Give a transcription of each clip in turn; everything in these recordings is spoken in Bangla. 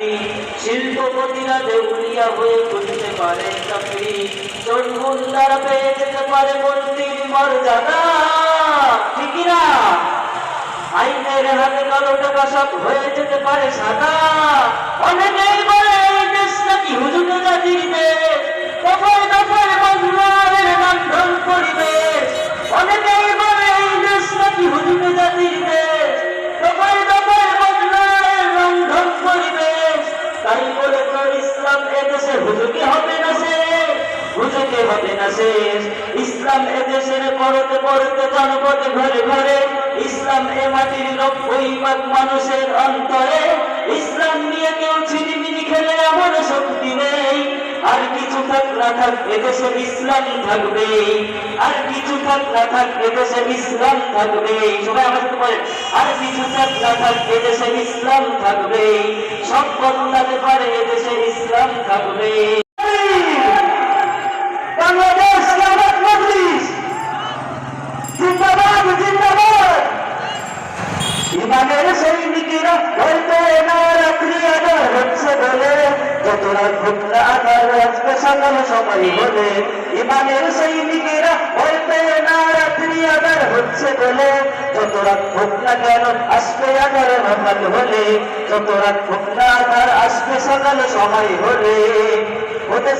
শিল্পপতিরা দেউলিয়া হয়ে খুঁজতে পারে চাকরি চোরগুন্ডারা পেয়ে যেতে পারে মর্যাদা। না আইনের হাতে কালো টাকা সব হয়ে যেতে পারে সাদা। অনেকেই শেষ ইসলাম এদেশের পরতে পরতে জনপদে ঘরে ঘরে, ইসলাম এ মাটির ভাগ মানুষের অন্তরে, ইসলাম নিয়ে কেউ ছিনিমিনি খেলে এমন শক্তি নেই। আর কিছু থাক না থাক এদেশে ইসলাম থাকবে আর কিছু থাক না থাক এদেশে ইসলাম থাকবে সবাই আমার সাথে আর কিছু থাক না থাক এদেশে ইসলাম থাকবে সব বদলাতে পারে এদেশে ইসলাম থাকবে ইমানের সৈনিকেরা হয়তো না রাত্রি আধার হচ্ছে বলে যত রাত ভোগলা আধার আজকে সকাল সময় বলে, ইমানের সৈনিকেরা হয়তো না রাত্রি আধার হচ্ছে বলে যত রাত ভোগলা কেন আসবে আধার সকাল হলে যত রাত ভোগলা আধার আসবে সকাল সময় হলে ওদেশের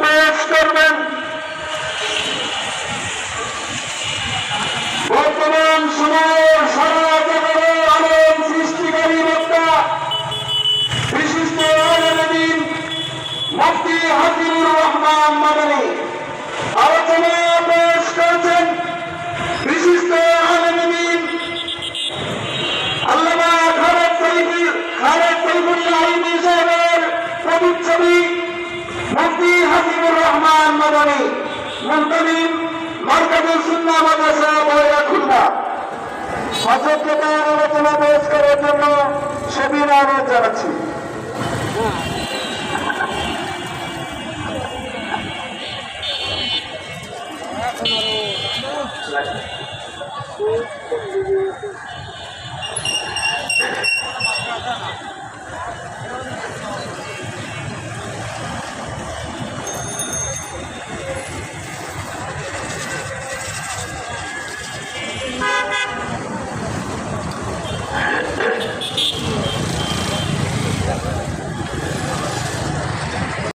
মুহতামিম মার্কাজুল সুন্নাহ মাদ্রাসা বয়রা খুলনা। সচেতনতার আলোচনা পেশ করার জন্য সবির অনুরোধ জানাচ্ছি।